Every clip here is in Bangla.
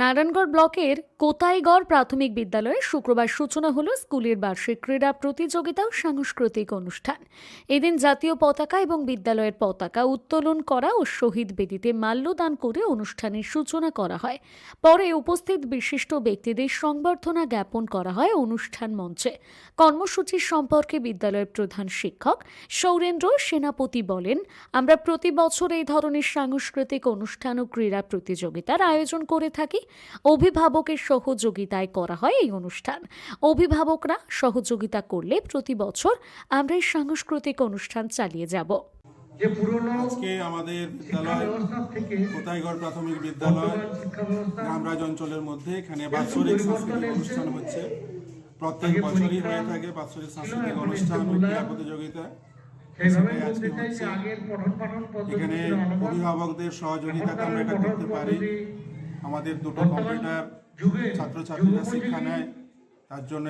নারায়ণগড় ব্লকের কোতাইগড় প্রাথমিক বিদ্যালয়ে শুক্রবার সূচনা হলো স্কুলের বার্ষিক ক্রীড়া প্রতিযোগিতা ও সাংস্কৃতিক অনুষ্ঠান। এদিন জাতীয় পতাকা এবং বিদ্যালয়ের পতাকা উত্তোলন করা ও শহীদ বেদিতে মাল্যদান করে অনুষ্ঠানের সূচনা করা হয়। পরে উপস্থিত বিশিষ্ট ব্যক্তিদের সংবর্ধনা জ্ঞাপন করা হয় অনুষ্ঠান মঞ্চে। কর্মসূচির সম্পর্কে বিদ্যালয়ের প্রধান শিক্ষক সৌরেন্দ্র সেনাপতি বলেন, আমরা প্রতি বছর এই ধরনের সাংস্কৃতিক অনুষ্ঠান ও ক্রীড়া প্রতিযোগিতার আয়োজন করে থাকি অভিভাবকের সহযোগিতায় করা হয় এই অনুষ্ঠান। অভিভাবকরা সহযোগিতা করলে প্রতি বছর আমরা এই সাংস্কৃতিক অনুষ্ঠান চালিয়ে যাব। যে পুরনো আজকে আমাদের বিদ্যালয় কোতাইগড় প্রাথমিক বিদ্যালয় গ্রামরাজ অঞ্চলের মধ্যে এখানে বাৎসরিক সাংস্কৃতিক অনুষ্ঠান হচ্ছে। প্রত্যেক বছরই হয়ে থাকে বাৎসরিক সাংস্কৃতিক অনুষ্ঠান ও ক্রীড়া প্রতিযোগিতা। এখানে অভিভাবকদের সহযোগিতা আমরা এটা করতে পারি। আমাদের দুটো কম্পিউটার ছাত্রছাত্রীরা শিক্ষা নেয় তার জন্য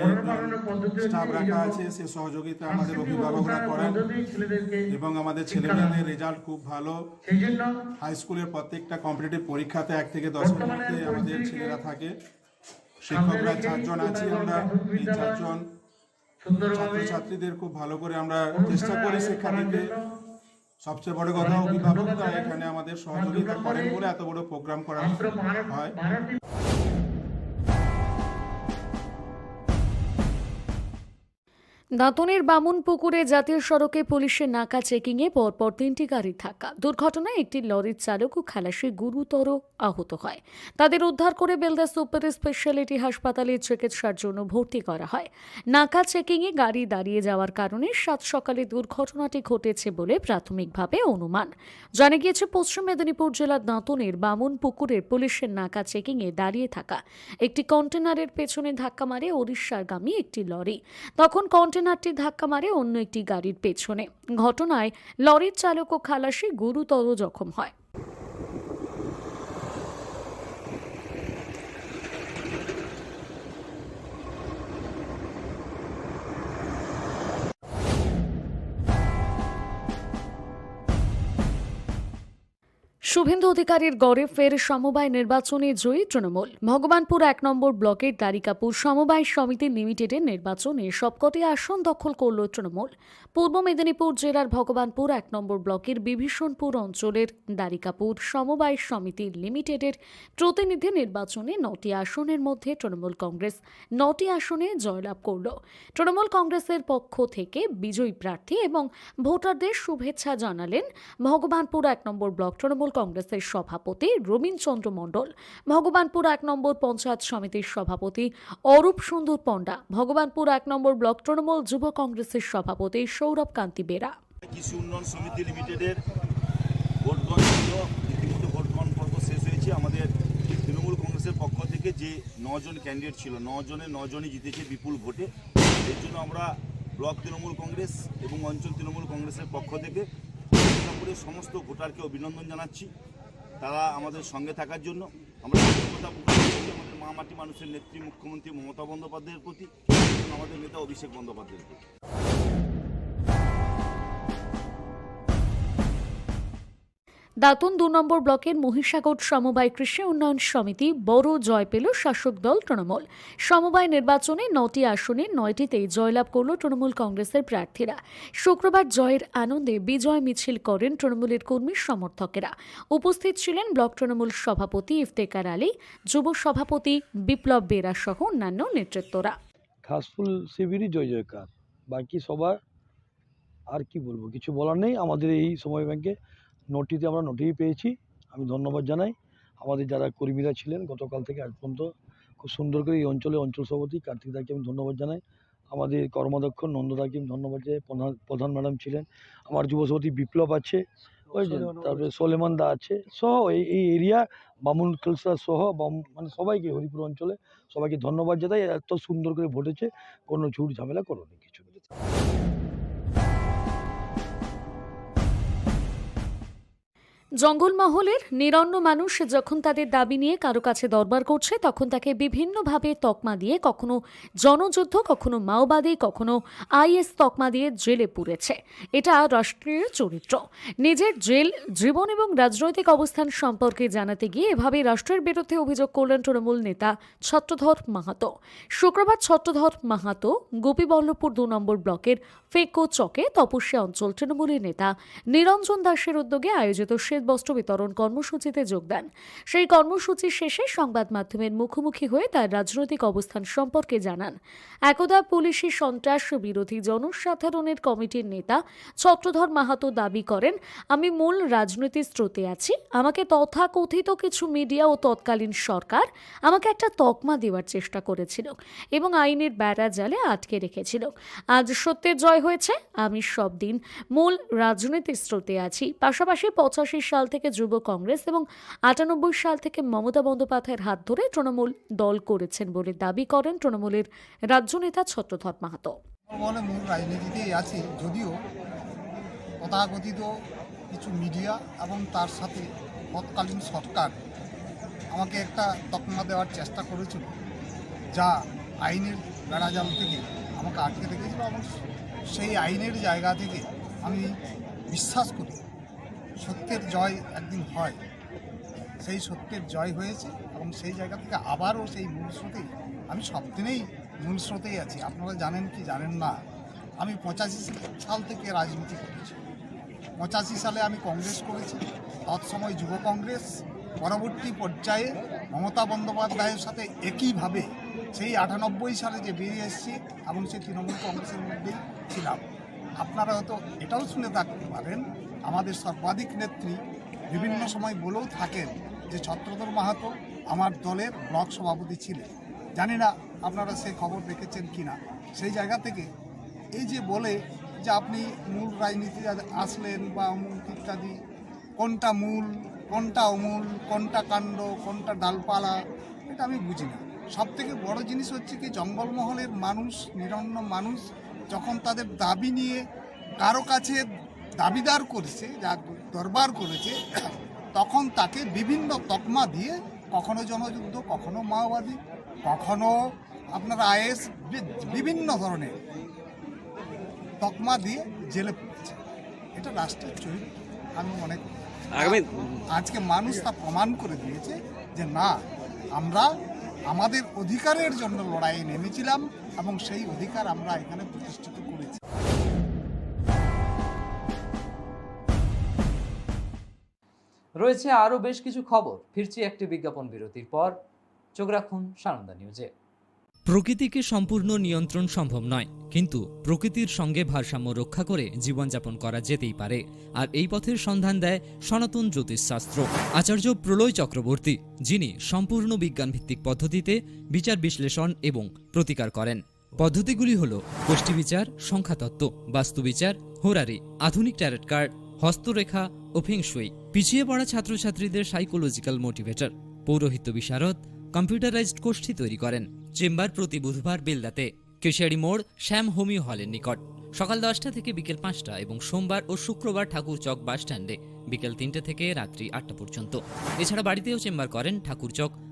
স্টাফ রাখা আছে সে সহযোগিতা আমাদের অভিভাবকরা করেন এবং আমাদের ছেলেমেয়েদের রেজাল্ট খুব ভালো। হাই স্কুলের প্রত্যেকটা কম্পিটিটিভ পরীক্ষাতে এক থেকে দশের বর্তমানে মধ্যে আমাদের ছেলেরা থাকে। শিক্ষকরা চারজন আছি আমরা এই চারজন। ছাত্রছাত্রীদের খুব ভালো করে আমরা চেষ্টা করি শিক্ষা দিতে সবচেয়ে বড় কথা অভিভাবকরা এখানে আমাদের সহযোগিতা করেন বলে এত বড় প্রোগ্রাম করা হয়। দাঁতনের বামুন পুকুরে জাতীয় সড়কে পুলিশের নাকা চেকিংয়ে পরপর তিনটি গাড়ি থাকা দুর্ঘটনায় একটি লরির চালক ও খালাসি গুরুতর আহত হয়। তাদের উদ্ধার করে বেলদা সুপার স্পেশালিটি হাসপাতালে চিকিৎসার জন্য ভর্তি করা হয়। নাকা চেকিংয়ে গাড়ি দাঁড়িয়ে যাওয়ার কারণে সাত সকালে দুর্ঘটনাটি ঘটেছে বলে প্রাথমিকভাবে অনুমান। জানা গিয়েছে, পশ্চিম মেদিনীপুর জেলার দাঁতনের বামুন পুকুরের পুলিশের নাকা চেকিংয়ে দাঁড়িয়ে থাকা একটি কন্টেনারের পেছনে ধাক্কা মারে ওড়িশারগামী একটি লরি। তখন কন্টেনারটি ধাক্কা মারে অন্য একটি গাড়ির পেছনে। ঘটনায় লরির চালক ও খালাসি গুরুতর জখম হয়। শুভেন্দু অধিকারীর গড়ে ফের সমবায় নির্বাচনে জয়ী তৃণমূল। ভগবানপুর এক নম্বর ব্লকের দ্বারিকাপুর সমবায় সমিতি লিমিটেডের নির্বাচনে সবকটি আসন দখল করল তৃণমূল। পূর্ব মেদিনীপুর জেলার ভগবানপুর এক নম্বর ব্লকের বিভীষণপুর অঞ্চলের দ্বারিকাপুর সমবায় সমিতি লিমিটেডের প্রতিনিধি নির্বাচনে নটি আসনের মধ্যে তৃণমূল কংগ্রেস নটি আসনে জয়লাভ করল। তৃণমূল কংগ্রেসের পক্ষ থেকে বিজয়ী প্রার্থী এবং ভোটারদের শুভেচ্ছা জানালেন ভগবানপুর এক নম্বর ব্লক তৃণমূল কংগ্রেসের সভাপতি রবীন্দ্রচন্দ্র মণ্ডল, ভগবানপুর এক নম্বর পঞ্চায়েত সমিতির সভাপতি অরূপ সুন্দর পণ্ডা, ভগবানপুর এক নম্বর ব্লক তৃণমূল যুব কংগ্রেসের সভাপতি সৌরভ কান্তি বেরা। কৃষি উন্নয়ন সমিতি লিমিটেডের শেষ হয়েছে। আমাদের তৃণমূল কংগ্রেসের পক্ষ থেকে যে নজন ক্যান্ডিডেট ছিল নজনের নজনই জিতেছে বিপুল ভোটে। এর জন্য আমরা ব্লক তৃণমূল কংগ্রেস এবং অঞ্চল তৃণমূল কংগ্রেসের পক্ষ থেকে দুর্গাপুরের সমস্ত ভোটারকে অভিনন্দন জানাচ্ছি। তারা আমাদের সঙ্গে থাকার জন্য। আমরা আমাদের মা মাটি মানুষের নেত্রী মুখ্যমন্ত্রী মমতা বন্দ্যোপাধ্যায়ের প্রতি, আমাদের নেতা অভিষেক বন্দ্যোপাধ্যায়ের প্রতি। দাতুন দু নম্বর ব্লকের মহিষাগর সমবায় কৃষি উন্নয়ন সমিতি বড় জয় পেল শাসক দল তৃণমূল। সমবায় নির্বাচনে নটি আসনে নয়টিতেই জয়লাভ করল তৃণমূল কংগ্রেসের প্রার্থীরা। শুক্রবার জয়ের আনন্দে বিজয় মিছিল করেন তৃণমূলের কর্মী সমর্থকেরা। উপস্থিত ছিলেন ব্লক তৃণমূল সভাপতি ইফতেকার আলী, যুব সভাপতি বিপ্লব বেরা সহ অন্যান্য নেতৃত্বরা। ঘাসফুল শিবিরই জয় জয়কার। বাকি সবার আর কি বলব, কিছু বলার নেই। আমাদের এই সময় ব্যাংকে নোটিতে আমরা নোটিশ পেয়েছি। আমি ধন্যবাদ জানাই। আমাদের যারা কর্মীরা ছিলেন গতকাল থেকে আজ পর্যন্ত খুব সুন্দর করে এই অঞ্চলে অঞ্চল সভাপতি কার্তিক দাকে আমি ধন্যবাদ জানাই। আমাদের কর্মদক্ষ নন্দদাকে আমি ধন্যবাদ জানাই। প্রধান প্রধান ম্যাডাম ছিলেন। আমার যুব সভাপতি বিপ্লব আছে। যে তারপরে সোলেমান দা আছে। সহ এই এই এরিয়া বামুন খেলসা সহ বাম- মানে সবাইকে হরিপুর অঞ্চলে সবাইকে ধন্যবাদ জানাই। এত সুন্দর করে ভোটেছে। কোনো ঝুট ঝামেলা করোনি কিছু। জঙ্গলমহলের নিরন্ন মানুষ যখন তাদের দাবি নিয়ে কারও কাছে দরবার করছে, তখন তাকে বিভিন্নভাবে তকমা দিয়ে কখনো জনযুদ্ধ, কখনো মাওবাদী, কখনো আইএস তকমা দিয়ে জেলে পুরেছে। এটা রাষ্ট্রীয় চরিত্র। নিজের জেল, জীবন এবং রাজনৈতিক অবস্থান সম্পর্কে জানাতে গিয়ে এভাবে রাষ্ট্রের বিরুদ্ধে অভিযোগ করলেন তৃণমূল নেতা ছত্রধর মাহাতো। শুক্রবার ছত্রধর মাহাতো গোপীবল্লভপুর দু নম্বর ব্লকের ফেকো চকে তপস্যা অঞ্চল তৃণমূলের নেতা নিরঞ্জন দাসের উদ্যোগে আয়োজিত শীতবস্ত্র বিতরণ কর্মসূচিতে যোগ দেন। সেই কর্মসূচি শেষে সংবাদ মাধ্যমের মুখোমুখি হয়ে তার রাজনৈতিক অবস্থান সম্পর্কে জানান। একদা পুলিশি সন্ত্রাস বিরোধী জনসাধারণের কমিটির নেতা ছত্রধর মাহাতো দাবি করেন, আমি মূল রাজনৈতিক স্রোতে আছি। আমাকে তথাকথিত কিছু মিডিয়া ও তৎকালীন সরকার আমাকে একটা তকমা দেওয়ার চেষ্টা করেছিল এবং আইনের বেড়া জালে আটকে রেখেছিল। আজ সত্যের জয় হয়েছে। আমি সব দিন মূল রাজনীতির স্রোতে আছি। পাশাপাশি পঁচাশি সাল থেকে যুব কংগ্রেস এবং আটানব্বই সাল থেকে মমতা বন্দ্যোপাধ্যায়ের হাত ধরে তৃণমূল দল করেছেন বলে দাবি করেন তৃণমূলের রাজ্য নেতা ছত্রধর মাহাতো। মূল রাজনীতিতেই আছি, যদিও তথাকথিত কিছু মিডিয়া এবং তার সাথে তৎকালীন সরকার আমাকে একটা তকমা দেওয়ার চেষ্টা করেছিল, যা আইনের বেড়াজাল থেকে আমাকে আটকে রেখেছিল এবং সেই আইনের জায়গা থেকে আমি বিশ্বাস করি সত্যের জয় একদিন হয়। সেই সত্যের জয় হয়েছে এবং সেই জায়গা থেকে আবারও সেই মূল স্রোতেই আমি সব দিনেই মূল স্রোতেই আছি। আপনারা জানেন কি জানেন না, আমি পঁচাশি সাল থেকে রাজনীতি করেছি। পঁচাশি সালে আমি কংগ্রেস করেছি, তৎসময় যুব কংগ্রেস, পরবর্তী পর্যায়ে মমতা বন্দ্যোপাধ্যায়ের সাথে একইভাবে সেই আটানব্বই সালে যে বেরিয়ে এসেছি এবং সেই তৃণমূল কংগ্রেসের মধ্যেই ছিলাম। আপনারা হয়তো এটাও শুনে থাকতে পারেন আমাদের সর্বাধিক নেত্রী বিভিন্ন সময় বলেও থাকেন যে ছত্রধর মাহাতো আমার দলের ব্লক সভাপতি ছিলেন। জানি না আপনারা সেই খবর দেখেছেন কি না সেই জায়গা থেকে এই যে বলে যে আপনি মূল রাজনীতি আসলেন বা অমুক ইত্যাদি, কোনটা মূল, কোনটা অমূল, কোনটা কাণ্ড, কোনটা ডালপালা, এটা আমি বুঝি না। সব থেকে বড় জিনিস হচ্ছে কি, জঙ্গলমহলের মানুষ, নিরন্ন মানুষ যখন তাদের দাবি নিয়ে কারও কাছে দাবিদার করেছে যা দরবার করেছে তখন তাকে বিভিন্ন তকমা দিয়ে কখনো জনযুদ্ধ কখনো মাওবাদী কখনো আপনার আইএস বিভিন্ন ধরনের তকমা দিয়ে জেলে পড়েছে। এটা রাষ্ট্রের চরিত্র আমি মনে করি। আজকে মানুষ তা প্রমাণ করে দিয়েছে যে না আমরা আমাদের অধিকারের জন্য লড়াইয়ে নেমেছিলাম এবং সেই অধিকার আমরা এখানে প্রতিষ্ঠিত করেছি। রয়েছে আরও বেশ কিছু খবর। ফিরছি একটি বিজ্ঞাপন বিরতির পর। চোখ রাখুন সানন্দা নিউজে। প্রকৃতিকে সম্পূর্ণ নিয়ন্ত্রণ সম্ভব নয়, কিন্তু প্রকৃতির সঙ্গে ভারসাম্য রক্ষা করে জীবনযাপন করা যেতেই পারে। আর এই পথের সন্ধান দেয় সনাতন জ্যোতিষশাস্ত্র। আচার্য প্রলয় চক্রবর্তী, যিনি সম্পূর্ণ বিজ্ঞানভিত্তিক পদ্ধতিতে বিচার বিশ্লেষণ এবং প্রতিকার করেন। পদ্ধতিগুলি হল গোষ্ঠীবিচার সংখ্যাতত্ত্ব বাস্তুবিচার হোরারি, আধুনিক ট্যারেট কার্ড হস্তরেখা ও ফেংশুই পিছিয়ে পড়া ছাত্রছাত্রীদের সাইকোলজিক্যাল মোটিভেটর পৌরোহিত্য বিশারদ কম্পিউটারাইজড গোষ্ঠী তৈরি করেন। চেম্বার প্রতি বুধবার বেলদাতে। কেশিয়ারি মোড় শ্যাম হোমিও হলের নিকট। সকাল দশটা থেকে বিকেল পাঁচটা এবং সোমবার ও শুক্রবার ঠাকুর চক বাস স্ট্যান্ডে বিকেল তিনটে থেকে রাত্রি আটটা পর্যন্ত। এছাড়া বাড়িতেও চেম্বার করেন ঠাকুর চক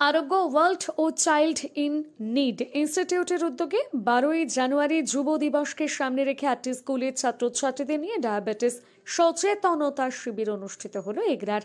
আরোগ্য ওয়ার্ল্ড ও চাইল্ড ইন নিড ইনস্টিটিউটের উদ্যোগে বারোই জানুয়ারি যুব দিবসকে সামনে রেখে আটটি স্কুলের ছাত্রছাত্রীদের নিয়ে ডায়াবেটিস সচেতনতা শিবির অনুষ্ঠিত হল এগরার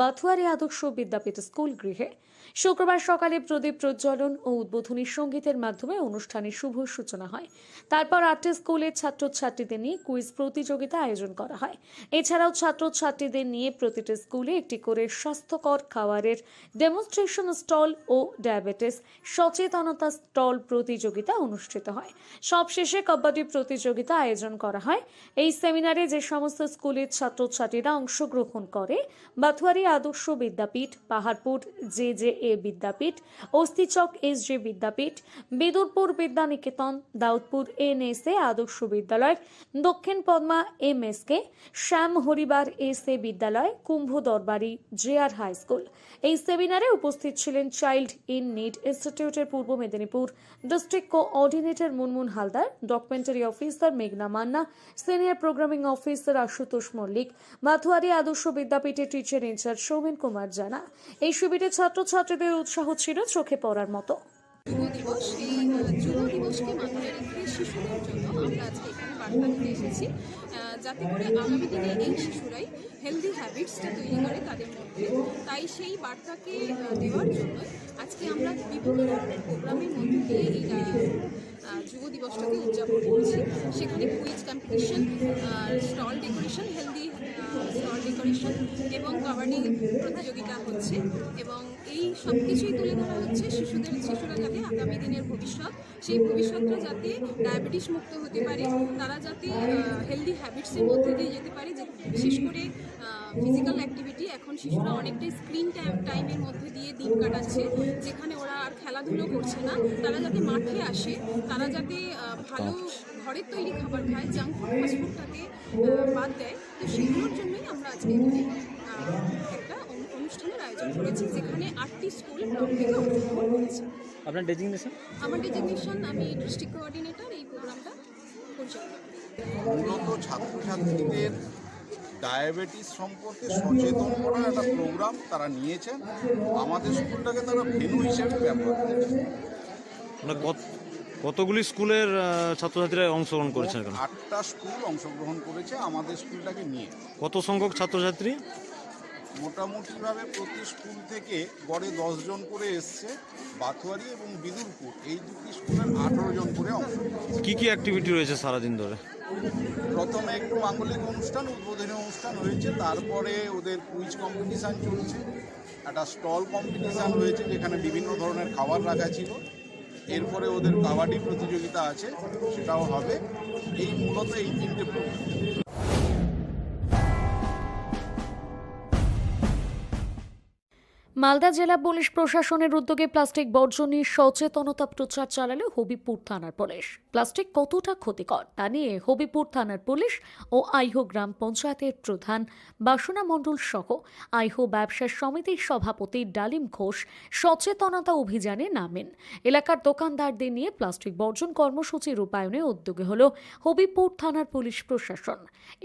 বাথুয়ারি আদর্শ বিদ্যাপীঠ স্কুল গৃহে। শুক্রবার সকালে প্রদীপ প্রজ্বলন ও উদ্বোধনী সঙ্গীতের মাধ্যমে অনুষ্ঠানের শুভ সূচনা হয়। তারপর আটটি স্কুলের ছাত্রছাত্রীদের নিয়ে কুইজ প্রতিযোগিতা আয়োজন করা হয়। এছাড়াও ছাত্রছাত্রীদের নিয়ে প্রতিটি স্কুলে একটি করে স্বাস্থ্যকর খাবারের ডেমনস্ট্রেশন স্টল ও ডায়াবেটিস সচেতনতা স্টল প্রতিযোগিতা অনুষ্ঠিত হয়। সবশেষে কবাডি প্রতিযোগিতা আয়োজন করা হয়। এই সেমিনারে যে সমস্ত স্কুলের ছাত্রছাত্রীরা অংশগ্রহণ করে Bathuari Adarsha Vidyapith, Paharpur, J J A Vidyapith Astichak S J Vidyapith, Bedurpur Vidyaniketan, Daudpur N S A Adarsh Vidyalaya, Dakshin Padma M S K Shyam Haribar S A Vidyalaya, Kumbha Darbari, J R high school. এই সেমিনারে উপস্থিত ছিলেন চাইল্ড ইন নিড ইনস্টিটিউটের Purba Medinipur, district coordinator Munmun Haldar, documentary officer মেঘনা Manna, senior programming officer Ashutosh Mallick, Mathuari Adarsh বিদ্যাপীঠের teacher in charge Soumen Kumar Jana. এই শিবিরে ছাত্রছাত্রীদের উৎসাহ ছিল চোখে পড়ার মতো। যুব দিবস, এই যুব দিবসকে মাথায় রেখে শিশুদের জন্য আমরা আজকে এখানে বার্তা দিতে এসেছি। যাতে করে আগামী দিনে এই শিশুরাই হেলদি হ্যাবিটসটা তৈরি করে তাদের মধ্যে। তাই সেই বার্তাকে দেওয়ার জন্য আজকে আমরা বিভিন্ন ধরনের প্রোগ্রামের মধ্যে দিয়ে এই যুব দিবসটাকে উদযাপন করছি। সেখানে quiz competition stall decoration healthy stall decoration এবং কাবাডি প্রতিযোগিতা হচ্ছে এবং এই সব কিছুই তুলে ধরা হচ্ছে শিশুদের শিশুরা যাতে আগামী দিনের ভবিষ্যৎ, সেই ভবিষ্যৎটা যাতে ডায়াবেটিস মুক্ত হতে পারে, তারা যাতে হেলদি হ্যাবিটসের মধ্যে দিয়ে যেতে পারে বিশেষ করে ফিজিক্যাল অ্যাক্টিভিটি এখন শিশুরা অনেকটাই স্ক্রিন টাইম টাইমের মধ্যে দিয়ে দিন কাটাচ্ছে, যেখানে ওরা আর খেলাধুলো করছে না, তারা যাতে মাঠে আসে, তারা যাতে ভালো ঘরের তৈরি খাবার খায় জাঙ্ক ফুড ফাস্টফুডটাকে বাদ দেয়। তো সেগুলোর জন্যই আমরা আজকে এখানে একটা অনুষ্ঠানের আয়োজন করেছি যেখানে আটটি স্কুল ব্লক থেকে অংশগ্রহণ করেছে। আপনার ডেজিগনেশন আমার ডেজিগনেশন আমি ডিস্ট্রিক্ট কোঅর্ডিনেটর এই প্রোগ্রামটা পরিচালনা করি মূলত ছাত্রছাত্রীদের ডায়াবেটিস সম্পর্কে সচেতন করার একটা প্রোগ্রাম তারা নিয়েছেন। আমাদের স্কুলটাকে তারা ভেনু হিসেবে ব্যবহার করেছেন মানে কত কতগুলি স্কুলের ছাত্রছাত্রীরা অংশগ্রহণ করেছেন এখানে? আটটা স্কুল অংশগ্রহণ করেছে আমাদের স্কুলটাকে নিয়ে। কত সংখ্যক ছাত্রছাত্রী? মোটামুটিভাবে প্রতি স্কুল থেকে গড়ে দশজন করে এসছে বাথুয়ারি এবং বিদুরপুর। এই দুটি স্কুলের আঠেরো জন করে অংশ। কি কি অ্যাক্টিভিটি রয়েছে সারাদিন ধরে? প্রথমে একটু মাঙ্গলিক অনুষ্ঠান উদ্বোধনী অনুষ্ঠান হয়েছে তারপরে ওদের কুইজ কম্পিটিশান চলছে। একটা স্টল কম্পিটিশান হয়েছে যেখানে বিভিন্ন ধরনের খাবার রাখা ছিল। এরপরে ওদের কাবাডি প্রতিযোগিতা আছে, সেটাও হবে। এই মূলত এই তিনটে প্রোগ্রাম মালদা জেলা পুলিশ প্রশাসনের উদ্যোগে প্লাস্টিক বর্জন নিয়ে সচেতনতা প্রচার চালালে হবিপুর থানার পুলিশ। প্লাস্টিক কতটা ক্ষতিকর তা নিয়ে হবিপুর থানার পুলিশ ও আইহো গ্রাম পঞ্চায়েতের প্রধান বাসনা মণ্ডল সহ আইহো ব্যবসা সমিতির সভাপতি ডালিম ঘোষ সচেতনতা অভিযানে নামেন। এলাকার দোকানদারদের নিয়ে প্লাস্টিক বর্জন কর্মসূচি রূপায়ণে উদ্যোগে হল হবিপুর থানার পুলিশ প্রশাসন।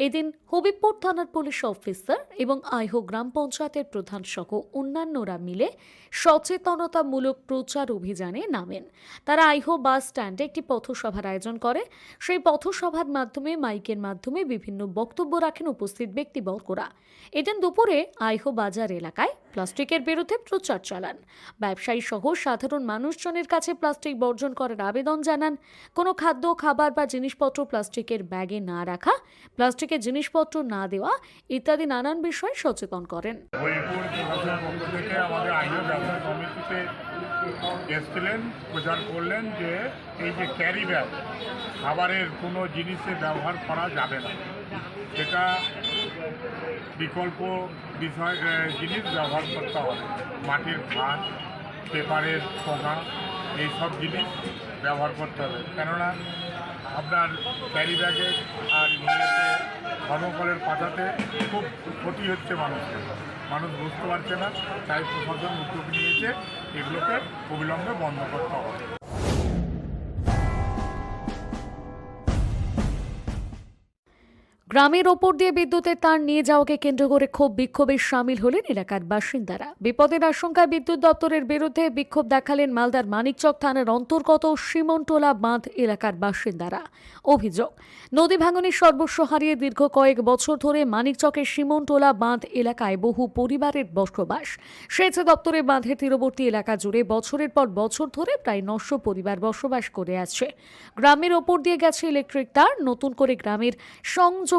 এদিন হবিপুর থানার পুলিশ অফিসার এবং আইহো গ্রাম পঞ্চায়েতের প্রধান সহ অন্যান্যরা মিলে সচেতনতামূলক প্রচার অভিযানে নামেন। তারা আইহো বাস স্ট্যান্ডে একটি পথসভা পথসভার আয়োজন করে। সেই পথসভার মাধ্যমে, মাইকের মাধ্যমে বিভিন্ন বক্তব্য রাখেন উপস্থিত ব্যক্তিবর্গরা। এদিন দুপুরে আইহো বাজার এলাকায় প্লাস্টিকের বিরুদ্ধে প্রচার চালান। ব্যবসায়ী সহ সাধারণ মানুষজনের কাছে প্লাস্টিক বর্জন করার আবেদন জানান। কোনো খাদ্য, খাবার বা জিনিসপত্র প্লাস্টিকের ব্যাগে না রাখা, প্লাস্টিকের জিনিসপত্র না দেওয়া ইত্যাদি নানান বিষয়ে সচেতন করেন। এসছিলেন, প্রচার করলেন যে এই যে ক্যারি ব্যাগ, খাবারের কোনো জিনিসে ব্যবহার করা যাবে না। সেটা বিকল্প বিষয় জিনিস ব্যবহার করতে হবে। মাটির ভাত, পেপারের ঠোঙা এইসব জিনিস ব্যবহার করতে হবে। কেননা আপনার ক্যারি ব্যাগে আর ধর্মকলের পাতাতে খুব ক্ষতি হচ্ছে মানুষের মানুষ বুঝতে পারছে না, তাই প্রশাসন উদ্যোগ নিয়েছে। এগুলোকে অবিলম্বে বন্ধ করতে হবে। গ্রামের ওপর দিয়ে বিদ্যুতের তার নিয়ে যাওয়াকে কেন্দ্র করে ক্ষোভ বিক্ষোভে সামিল হলেন এলাকার বাসিন্দারা। বিপদের আশঙ্কায় বিদ্যুৎ দপ্তরের বিরুদ্ধে বিক্ষোভ দেখালেন মালদার মানিকচক থানার অন্তর্গত সীমনটোলা বাঁধ এলাকার বাসিন্দারা। অভিযোগ, নদী ভাঙনের সর্বস্ব হারিয়ে দীর্ঘ কয়েক বছর ধরে মানিকচকের সীমনটোলা বাঁধ এলাকায় বহু পরিবারের বসবাস। সেচ দপ্তরের বাঁধের তীরবর্তী এলাকা জুড়ে বছরের পর বছর ধরে প্রায় নশো পরিবার বসবাস করে আছে। গ্রামের ওপর দিয়ে গেছে ইলেকট্রিক তার, নতুন করে গ্রামের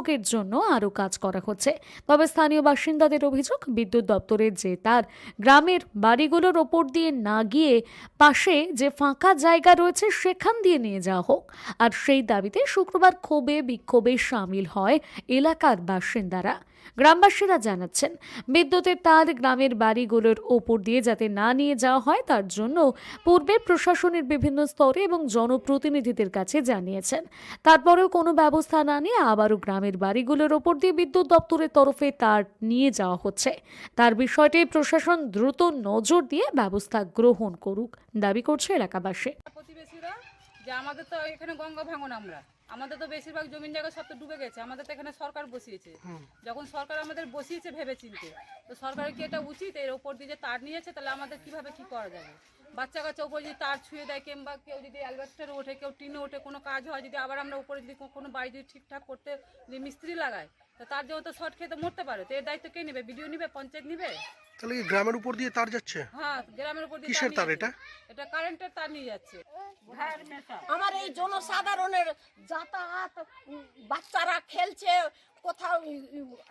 সংযোগের জন্য আরও কাজ করা হচ্ছে। তবে স্থানীয় বাসিন্দাদের অভিযোগ, বিদ্যুৎ দপ্তরের যে তার গ্রামের বাড়িগুলোর ওপর দিয়ে না গিয়ে পাশে যে ফাঁকা জায়গা রয়েছে সেখান দিয়ে নিয়ে যাওয়া হোক। আর সেই দাবিতে শুক্রবার ক্ষোভে বিক্ষোভে সামিল হয় এলাকার বাসিন্দারা। গ্রামবাসীরা জানাচ্ছেন, বিদ্যুতের তার গ্রামের বাড়িগুলোর ওপর দিয়ে যাতে না নিয়ে যাওয়া হয়, তার জন্য পূর্বে প্রশাসনের বিভিন্ন স্তরে এবং জনপ্রতিনিধিদের কাছে জানিয়েছেন। তারপরেও কোনো ব্যবস্থা না নিয়ে আবারও গ্রামের বাড়িগুলোর ওপর দিয়ে বিদ্যুৎ দপ্তরের তরফে তার নিয়ে যাওয়া হচ্ছে। তার বিষয়টি প্রশাসন দ্রুত নজর দিয়ে ব্যবস্থা গ্রহণ করুক, দাবি করছে এলাকাবাসী। যে আমাদের তো এখানে গঙ্গা ভাঙন আমরা। আমাদের তো বেশিরভাগ জমিন জায়গা সব তো ডুবে গেছে। আমাদের তো এখানে সরকার বসিয়েছে। যখন সরকার আমাদের বসিয়েছে ভেবে চিনতে তো সরকারের কি এটা উচিত? এর ওপর দিয়ে যে তার নিয়েছে তাহলে আমাদের কীভাবে কি করা যাবে? বাচ্চা কাচ্চা উপরে যদি তার ছুঁয়ে দেয় কিংবা কেউ যদি অ্যালবেস্টারে ওঠে কেউ টিনে ওঠে কোনো কাজ হয় যদি আবার আমরা উপরে যদি কোনো বাড়ি যদি ঠিকঠাক করতে যদি মিস্ত্রি লাগায় তো তার জন্য তো শর্ট খেতে মরতে পারে। তো এর দায়িত্ব কে নেবে? বিডিও নেবে পঞ্চায়েত নেবে? তাহলে গ্রামের উপর দিয়ে তার যাচ্ছে? হ্যাঁ গ্রামের উপর দিয়ে কিসের নিয়ে তার যাচ্ছে। এটা? এটা কারেন্টের তার নিয়ে যাচ্ছে। আমার এই জনসাধারণের যাতায়াত বাচ্চারা খেলছে কোথাও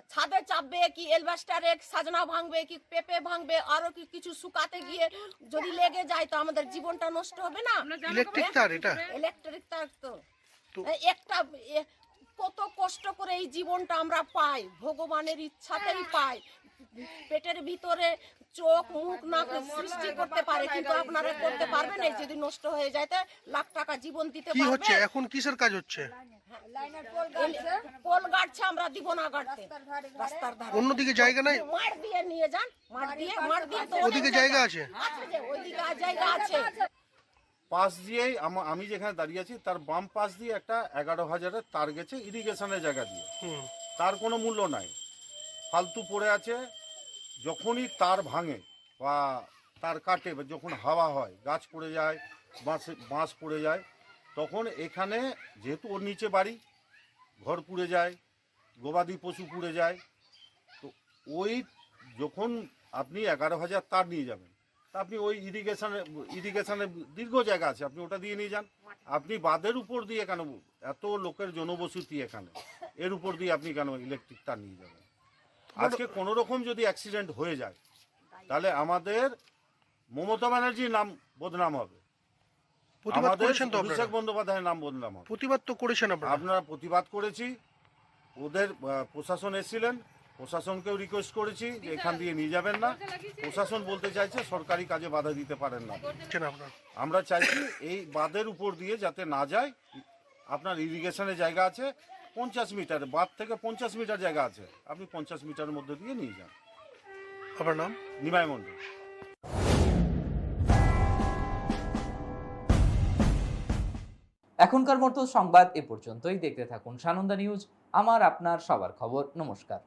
ছাদে চাপবে কি এলবাস্টারে সাজনা ভাঙবে কি পেঁপে ভাঙবে আরও কি কিছু শুকাতে গিয়ে যদি লেগে যায় তো আমাদের জীবনটা নষ্ট হবে না? ইলেকট্রিক তার এটা? ইলেকট্রিক তার তো। তো- একটা কত কষ্ট করে এই জীবনটা আমরা পাই ভগবানের ইচ্ছাতেই পাই। পেটের ভিতরে চোখ মুখ নাক সৃষ্টি করতে পারে কিন্তু আপনারা করতে পারবেন না যদি নষ্ট হয়ে যায় তো লাখ টাকা জীবন দিতে কি হচ্ছে? এখন কিসের কাজ হচ্ছে? পোল গাড়ছে। আমরা দিব না গাড়তে। রাস্তার ধারে অন্যদিকে জায়গা নাই? মাঠ দিয়ে নিয়ে যান মাঠ দিয়ে মাঠ দিয়ে ওদিকে জায়গা আছে? আছে যে ওইদিকে আর জায়গা আছে। পাশ দিয়েই আমা- যেখানে দাঁড়িয়ে আছি তার বাম পাশ দিয়ে একটা এগারো হাজারের তার গেছে ইরিগেশনের জায়গা দিয়ে। তার কোনো মূল্য নাই। ফালতু পড়ে আছে যখনই তার ভাঙে বা তার কাটে বা যখন হাওয়া হয় গাছ পড়ে যায় বাঁশ বাঁশ পড়ে যায় তখন এখানে যেহেতু ওর নিচে বাড়ি ঘর পুড়ে যায় গবাদি পশু পুড়ে যায় তো ওই যখন আপনি এগারো হাজার তার নিয়ে যাবেন আপনি ওই ইরিগেশনে ইরিগেশনে দীর্ঘ জায়গা আছে আপনি ওটা দিয়ে নিয়ে যান। আপনি বাঁধের উপর দিয়ে কেন এত লোকের জনবসতি এখানে এর উপর দিয়ে আপনি কেন ইলেকট্রিক তার নিয়ে যাবেন? আজকে কোনো রকম যদি অ্যাক্সিডেন্ট হয়ে যায় তাহলে আমাদের মমতা ব্যানার্জির নাম বদনাম হবে। প্রতিবাদ করেছেন তো অভিষেক বন্দ্যোপাধ্যায়ের নাম বদনাম হবে। প্রতিবাদ তো করেছেন আপনারা? প্রতিবাদ করেছি ওদের প্রশাসন এসেছিলেন প্রশাসনকেও রিকোয়েস্ট করেছি যে এখান দিয়ে নিয়ে যাবেন না। প্রশাসন বলতে চাইছে সরকারি কাজে বাধা দিতে পারেন না। আমরা চাইছি এই বাঁধের উপর দিয়ে যাতে না যায় আপনার ইরিগেশনের জায়গা আছে পঞ্চাশ মিটার বাঁধ থেকে পঞ্চাশ মিটার জায়গা আছে। আপনি পঞ্চাশ মিটারের মধ্যে দিয়ে নিয়ে যান। আপনার নাম? নিমাই মন্ডল এখনকার মতো সংবাদ এ পর্যন্তই। দেখতে থাকুন সানন্দা নিউজ আমার আপনার সবার খবর। নমস্কার।